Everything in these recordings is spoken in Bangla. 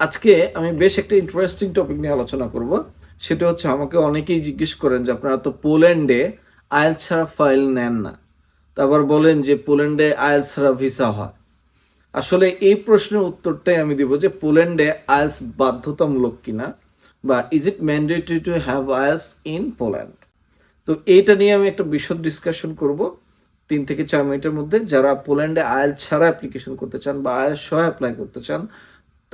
আজকে আমি বেশ একটা ইন্টারেস্টিং টপিক নিয়ে আলোচনা করব। সেটা হচ্ছে আমাকে অনেকেই জিজ্ঞেস করেন যে আপনারা তো পোল্যান্ডে আয়েল ছাড়া ফাইল নেন না। তারপর বলেন যে পোল্যান্ডে আয়েল ছাড়া ভিসা হয়। আসলে এই প্রশ্নের উত্তরটাই আমি দিব যে পোল্যান্ডে আয়েলস বাধ্যতামূলক কিনা বা is it mandatory to have IELTS in Poland তো এইটা নিয়ে আমি একটা বিশদ ডিসকাশন করব তিন থেকে চার মিনিটের মধ্যে। যারা পোল্যান্ডে আয়েল ছাড়া অ্যাপ্লিকেশন করতে চান বা আয়েল সহ অ্যাপ্লাই করতে চান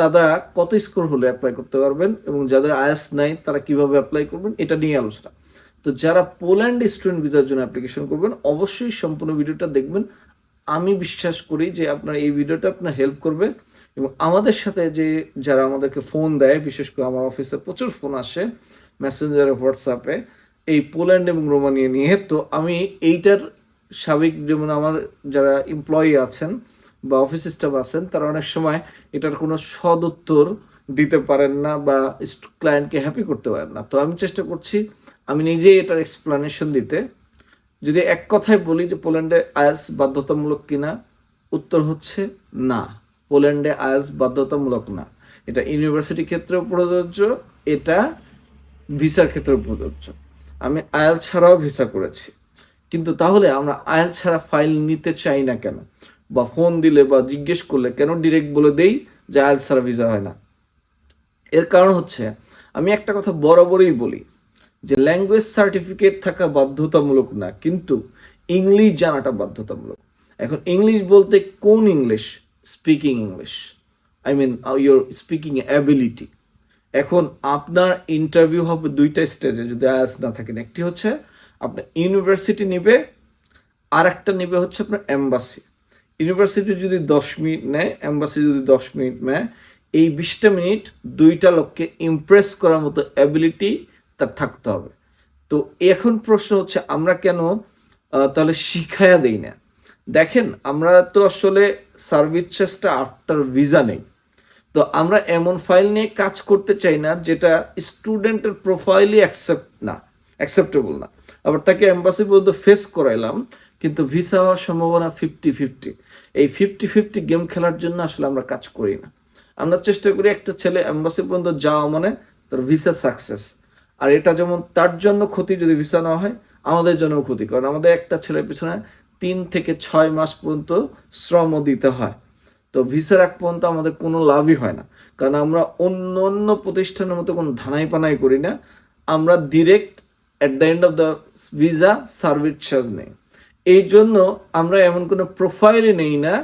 তারা কত স্কোর হলে অ্যাপ্লাই করতে পারবেন এবং যাদের আয়াস নাই, তারা কীভাবে অ্যাপ্লাই করবেন, এটা নিয়ে আলোচনা। তো যারা পোল্যান্ড স্টুডেন্ট ভিসার জন্য অ্যাপ্লিকেশন করবেন, অবশ্যই সম্পূর্ণ ভিডিওটা দেখবেন। আমি বিশ্বাস করি যে আপনার এই ভিডিওটা আপনার হেল্প করবে এবং আমাদের সাথে যে যারা আমাদেরকে ফোন দেয়, বিশেষ করে আমার অফিসে প্রচুর ফোন আসে মেসেঞ্জারে হোয়াটসঅ্যাপে এই পোল্যান্ড এবং রোমানিয়া নিয়ে। তো আমি এইটার স্বাভাবিক যেমন আমার যারা এমপ্লয়ি আছেন বা অফিস স্টাফ আছেন, তারা অনেক সময় এটার কোনো সদ উত্তর দিতে পারেন না বা ক্লায়েন্টকে হ্যাপি করতে পারেন না। তো আমি চেষ্টা করছি, আমি নিজেই এটার এক্সপ্লানেশন দিতে। যদি এক কথায় বলি যে পোল্যান্ডে আয়াস বাধ্যতামূলক কিনা, উত্তর হচ্ছে না। পোল্যান্ডে আয়াস বাধ্যতামূলক না। এটা ইউনিভার্সিটি ক্ষেত্রেও প্রযোজ্য, এটা ভিসার ক্ষেত্রেও প্রযোজ্য। আমি আয়াল ছাড়াও ভিসা করেছি। কিন্তু তাহলে আমরা আয়াল ছাড়া ফাইল নিতে চাই না কেন? বা ফোন দিলে বা জিজ্ঞেস করলে কেন ডিরেক্ট বলে দেই যে আয়াল ছাড়া ভিসা হয় না। এর কারণ হচ্ছে, আমি একটা কথা বরাবরই বলি, যে ল্যাঙ্গুয়েজ সার্টিফিকেট থাকা বাধ্যতামূলক না, কিন্তু ইংলিশ জানাটা বাধ্যতামূলক। এখন ইংলিশ বলতে কোন English speaking English I mean your speaking ability এখন আপনার ইন্টারভিউ হবে দুইটা স্টেজে যদি আয়াস না থাকেন একটি হচ্ছে, আপনার ইউনিভার্সিটি নিবে আর একটা নেবে হচ্ছে আপনার এম্বাসি ইউনিভার্সিটি যদি দশ মিনিট নেয়, এম্বাসি যদি দশ মিনিট নেয়, এই বিশটা মিনিট দুইটা লোককে ইমপ্রেস করার মতো অ্যাবিলিটি তার থাকতে হবে। তো এখন প্রশ্ন হচ্ছে, আমরা কেন তাহলে শিখায়া দেই না? দেখেন, আমরা তো আসলে সার্ভিস চার্জটা আফটার ভিসা নেই। তো আমরা এমন ফাইল নিয়ে কাজ করতে চাই না, যেটা স্টুডেন্টের প্রোফাইলই অ্যাকসেপ্ট না অ্যাকসেপ্টেবল না। আবার তাকে এম্বাসি পর্যন্ত ফেস করাইলাম কিন্তু ভিসা হওয়ার সম্ভাবনা ফিফটি ফিফটি এই ফিফটি ফিফটি গেম খেলার জন্য আসলে আমরা কাজ করি না। আমরা চেষ্টা করি একটা ছেলে এম্বাসি পর্যন্ত যাওয়া মানে তার ভিসা সাকসেস আর এটা যেমন তার জন্য ক্ষতি যদি ভিসা না হয়, আমাদের জন্য ক্ষতি। কারণ আমাদের একটা ছেলের পিছনে তিন থেকে ছয় মাস পর্যন্ত শ্রমও দিতে হয়। তো ভিসার এক পর্যন্ত আমাদের কোনো লাভই হয় না। কারণ আমরা অন্য অন্য প্রতিষ্ঠানের মতো কোনো ধানাই পানাই করি না। আমরা direct at the end of the visa service charge নেই। এই জন্য আমরা এমন কোনো প্রোফাইলই নেই না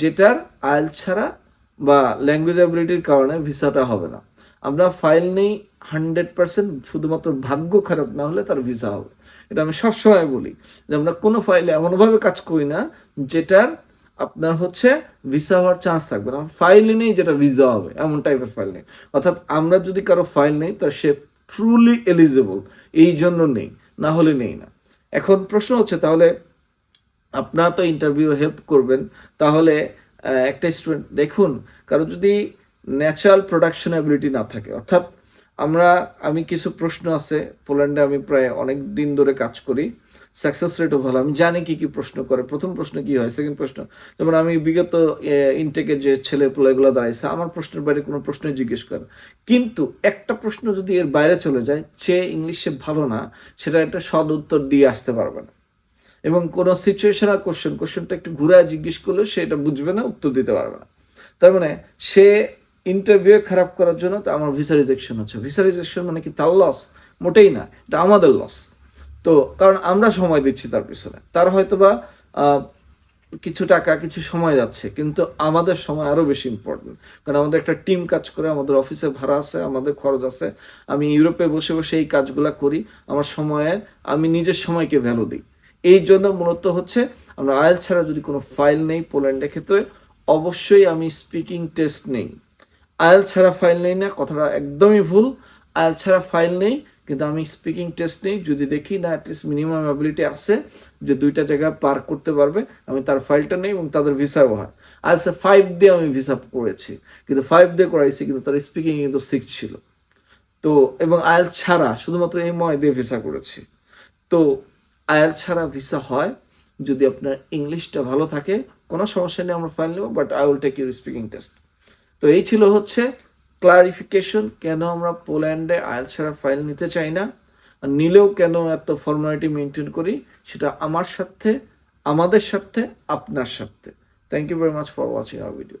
যেটার আয়েল ছাড়া বা ল্যাঙ্গুয়েজ অ্যাবিলিটির কারণে ভিসাটা হবে না। আমরা ফাইল নেই হান্ড্রেড পার্সেন্ট শুধুমাত্র ভাগ্য খারাপ না হলে তার ভিসা হবে। এটা আমি সবসময় বলি যে আমরা কোনো ফাইলে এমনভাবে কাজ করি না যেটার আপনার হচ্ছে ভিসা হওয়ার চান্স থাকবে না। ফাইলে নেই যেটা ভিসা হবে, এমন টাইপের ফাইল নেই। অর্থাৎ আমরা যদি কারও ফাইল নেই তার সে ট্রুলি এলিজিবল এই জন্য নেই, না হলে নেই না। এখন প্রশ্ন হচ্ছে তাহলে আপনারা তো ইন্টারভিউ হেল্প করবেন, তাহলে একটা স্টুডেন্ট দেখুন, কারও যদি ন্যাচারাল প্রোডাকশন অ্যাবিলিটি না থাকে, অর্থাৎ আমরা, আমি কিছু প্রশ্ন আছে, পোল্যান্ডে আমি প্রায় অনেক দিন ধরে কাজ করি সাকসেস রেটও ভালো, আমি জানি কি কি প্রশ্ন করে, প্রথম প্রশ্ন কি হয় সেকেন্ড প্রশ্ন, যেমন আমি বিগত ইনটেকে যে ছেলে পোলাগুলো দাঁড়াইছে, আমার প্রশ্নের বাইরে কোনো প্রশ্ন জিজ্ঞেস করে কিন্তু একটা প্রশ্ন যদি এর বাইরে চলে যায়, সে ইংলিশে ভালো না, সেটা একটা সদ উত্তর দিয়ে আসতে পারবে না। এবং কোনো সিচুয়েশনাল কোশ্চেন কোশ্চেনটা একটু ঘুরায় জিজ্ঞেস করলেও সে এটা বুঝবে না, উত্তর দিতে পারবে না। তার মানে সে ইন্টারভিউ খারাপ করার জন্য তো আমার ভিসা রিজেকশন হচ্ছে। ভিসা রিজেকশন মানে কি তার লস মোটেই না, এটা আমাদের লস তো কারণ আমরা সময় দিচ্ছি তার পিছনে। তার হয়তো বা কিছু টাকা, কিছু সময় যাচ্ছে, কিন্তু আমাদের সময় আরও বেশি ইম্পর্টেন্ট কারণ আমাদের একটা টিম কাজ করে, আমাদের অফিসে ভাড়া আছে, আমাদের খরচ আছে। আমি ইউরোপে বসে বসে এই কাজগুলো করি, আমার সময়ে, আমি নিজের সময়কে ভ্যালু দিই। এই জন্য মূলত হচ্ছে আমরা আয়েল ছাড়া যদি কোনো ফাইল নেই পোল্যান্ডের ক্ষেত্রে, অবশ্যই আমি স্পিকিং টেস্ট নেই। আয়েল ছাড়া ফাইল নেই না, কথাটা একদমই ভুল। আয়েল ছাড়া ফাইল নেই, কিন্তু আমি স্পিকিং টেস্ট নেই। যদি দেখি না অ্যাটলিস্ট মিনিমাম অ্যাবিলিটি আছে যে দুইটা জায়গা পার করতে পারবে, আমি তার ফাইলটা নেই এবং তাদের ভিসা হয় আইএলসে ফাইভ দিয়ে আমি ভিসা করেছি, কিন্তু ফাইভ দিয়ে করাইছি, কিন্তু তার স্পিকিং কিন্তু সিক্স ছিল। তো, এবং আয়েল ছাড়া, শুধুমাত্র এই ময় দিয়ে ভিসা করেছি। তো আয়াল ছাড়া ভিসা হয়, যদি আপনার ইংলিশটা ভালো থাকে, কোনো সমস্যা নেই, আমরা ফাইল নেব but I will take your speaking test তো এই ছিল হচ্ছে ক্লারিফিকেশন কেন আমরা পোল্যান্ডে আয়াল ছাড়া ফাইল নিতে চাই না, আর নিলেও কেন এত ফর্মালিটি মেনটেন করি, সেটা আমার সাথে, আমাদের সাথে, আপনার সাথে। Thank you very much for watching our video